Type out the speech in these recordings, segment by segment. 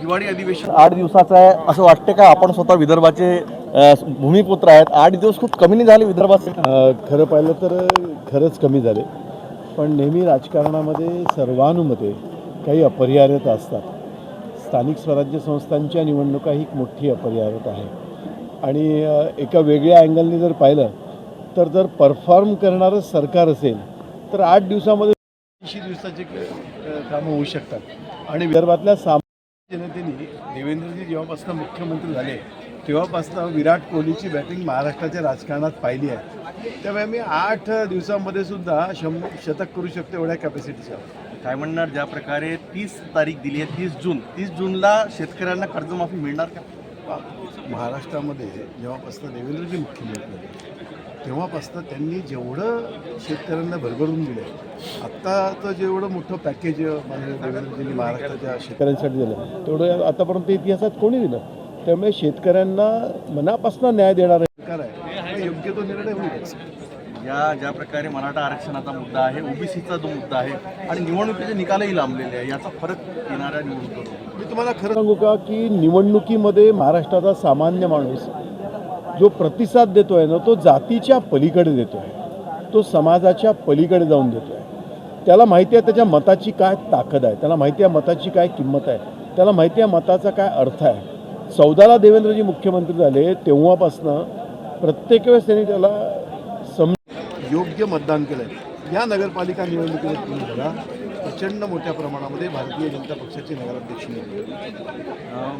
दिवाळी अधिवेशन. आठ दिवसाचं आहे. असं वाटतं का आपण स्वतः विदर्भाचे भूमिपुत्र आहेत. आठ दिवस खूप कमी नाही झाले विदर्भाचे खरं पाहिलं तर खरंच कमी झाले. पण नेहमी राजकारणामध्ये सर्वानुमते काही अपरिहार्यता असतात. स्थानिक स्वराज्य संस्थांच्या निवडणुका ही एक मोठी अपरिहार्यता आहे. आणि एका वेगळ्या अँगलने जर पाहिलं तर जर परफॉर्म करणारं सरकार असेल तर आठ दिवसामध्ये ऐंशी दिवसाचे कामं होऊ शकतात. आणि विदर्भातल्या सामान्य जनतेने देवेंद्रजी जेव्हापासून मुख्यमंत्री झाले तेव्हापासून विराट कोहलीची बॅटिंग महाराष्ट्राच्या राजकारणात पाहिली आहे. त्यामुळे मी आठ दिवसामध्ये सुद्धा शंभ शतक करू शकतो एवढ्या कॅपॅसिटीच्या काय म्हणणार ज्या प्रकारे तीस तारीख दिली आहे तीस जून तीस जूनला शेतकऱ्यांना कर्जमाफी मिळणार का? महाराष्ट्रामध्ये जेव्हापासून देवेंद्रजी मुख्यमंत्री झाले तेव्हापासून त्यांनी जेवढं शेतकऱ्यांना भरभरून दिलं आत्ताचं जेवढं मोठं पॅकेज माननीय देवेंद्रजींनी महाराष्ट्राच्या शेतकऱ्यांसाठी दिलं तेवढं आतापर्यंत इतिहासात कोणी दिलं? त्यामुळे शेतकऱ्यांना मनापासून न्याय देणारं सरकार आहे. योग्य तो निर्णय होईल या ज्या प्रकारे मराठा आरक्षणाचा मुद्दा आहे ओबीसीचा जो मुद्दा आहे आणि निवडणुकीचे निकालही लांबलेले आहे याचा फरक येणाऱ्या निवडणुकीवर. मी तुम्हाला खरं सांगू का की निवडणुकीमध्ये महाराष्ट्राचा सामान्य माणूस जो प्रतिसाद देतो आहे ना तो जातीच्या पलीकडे देतो आहे तो समाजाच्या पलीकडे जाऊन देतो आहे त्याला माहिती आहे त्याच्या मताची काय ताकद आहे. त्याला माहिती आहे मताची काय किंमत आहे. त्याला माहिती आहे मताचा काय अर्थ आहे. चौदाला देवेंद्रजी मुख्यमंत्री झाले तेव्हापासनं प्रत्येक वेळेस त्यांनी त्याला सम योग्य मतदान केलं या नगरपालिका निवडणुकीत तुम्ही बघा प्रचंड मोठ्या प्रमाणामध्ये भारतीय जनता पक्षाचे नगराध्यक्ष निवडले.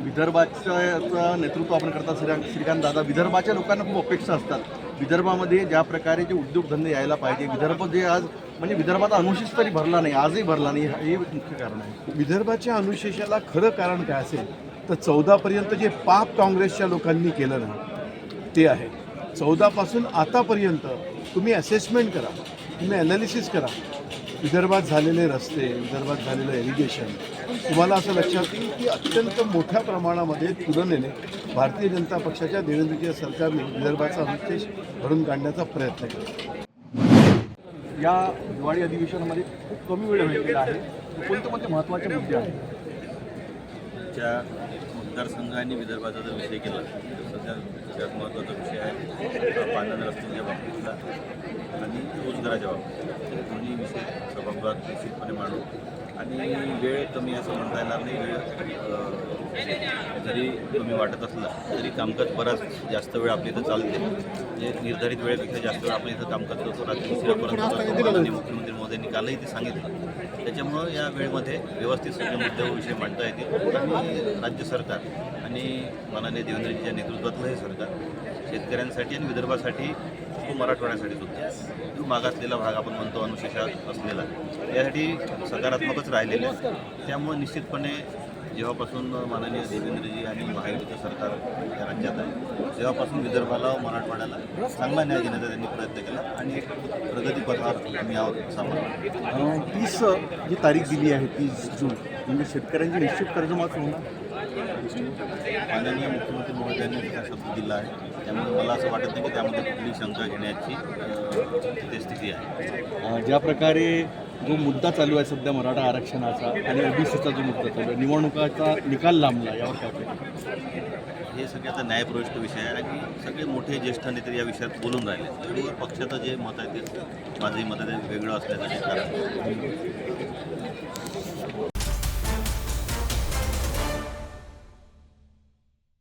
विदर्भाचं नेतृत्व आपण करता श्री श्रीकांत दादा. विदर्भाच्या लोकांना खूप अपेक्षा असतात. विदर्भामध्ये ज्या प्रकारे जे उद्योगधंदे यायला पाहिजे विदर्भ जे आज म्हणजे विदर्भाचा अनुशेष तरी भरला नाही आजही भरला नाही हे मुख्य कारण आहे. विदर्भाच्या अनुशेषाला खरं कारण काय असेल तर चौदापर्यंत जे पाप काँग्रेसच्या लोकांनी केलं ना ते आहे. चौदापासून आतापर्यंत तुम्ही असेसमेंट करा तुम्ही ॲनालिसिस करा विदर्भात झालेले रस्ते विदर्भात झालेलं इरिगेशन तुम्हाला असं लक्षात येईल की अत्यंत मोठ्या प्रमाणामध्ये तुलनेने भारतीय जनता पक्षाच्या देवेंद्रजी सरकारने विदर्भाचा अनुशेष भरून काढण्याचा प्रयत्न केला. या दिवाळी अधिवेशनामध्ये खूप कमी वेळ भेटलेला आहे. कोणते कोणते महत्त्वाचे मुद्दे आहेत? ज्या मतदारसंघाने विदर्भाचा जर विषय केला तर सध्या सगळ्यात महत्त्वाचा विषय आहे पांढऱ्या रस्त्यांच्या बाबतीतला आणि रोजगाराच्या बाबतीत हे दोन्ही विषय सभागृहात निश्चितपणे मांडू. आणि वेळ कमी असं म्हणता येणार नाही. वेळ जरी कमी वाटत असला तरी कामकाज बराच जास्त वेळ आपल्या इथं चालते. म्हणजे निर्धारित वेळेपेक्षा जास्त वेळ आपण इथं कामकाज करतो. रात्री उशिरापर्यंत मुख्यमंत्री मोदींनी कालही ते सांगितलं. त्याच्यामुळं या वेळेमध्ये व्यवस्थित सगळे मुद्द्याविषयी मांडता येतील आणि राज्य सरकार आणि माननीय देवेंद्रजीच्या नेतृत्वातलं हे सरकार शेतकऱ्यांसाठी आणि विदर्भासाठी व मराठवाड्यासाठी सुद्धा जो मागासलेला भाग आपण म्हणतो अनुशेषात असलेला यासाठी सकारात्मकच राहिलेले आहे. त्यामुळे निश्चितपणे जेव्हापासून माननीय देवेंद्रजी आणि महायुतीचं सरकार राज्यात आहे. तेव्हापासून विदर्भाला व मराठवाड्याला चांगला न्याय देण्याचा त्यांनी प्रयत्न केला आणि एक प्रगतीपथावर आम्ही आहोत तीस जी तारीख दिली आहे तीस जून म्हणजे शेतकऱ्यांची निश्चित कर्जमाफी होणार? माननीय मुख्यमंत्री महोदयांनी त्याचा शब्द दिला आहे त्यामुळे मला असं वाटत नाही की त्यामध्ये कुठली शंका घेण्याची तिथे स्थिती आहे. ज्या प्रकारे जो मुद्दा चालू आहे सध्या मराठा आरक्षणाचा आणि ओबीसीचा जो मुद्दा चालू आहे निवडणुकाचा निकाल लांबला यावर काय? हे सगळे आता न्यायप्रविष्ट विषय आहे. की सगळे मोठे ज्येष्ठ नेते या विषयात बोलून राहिले. त्यामुळे पक्षाचं जे मत आहे ते माझंही मत आहे वेगळं असल्याचं कारण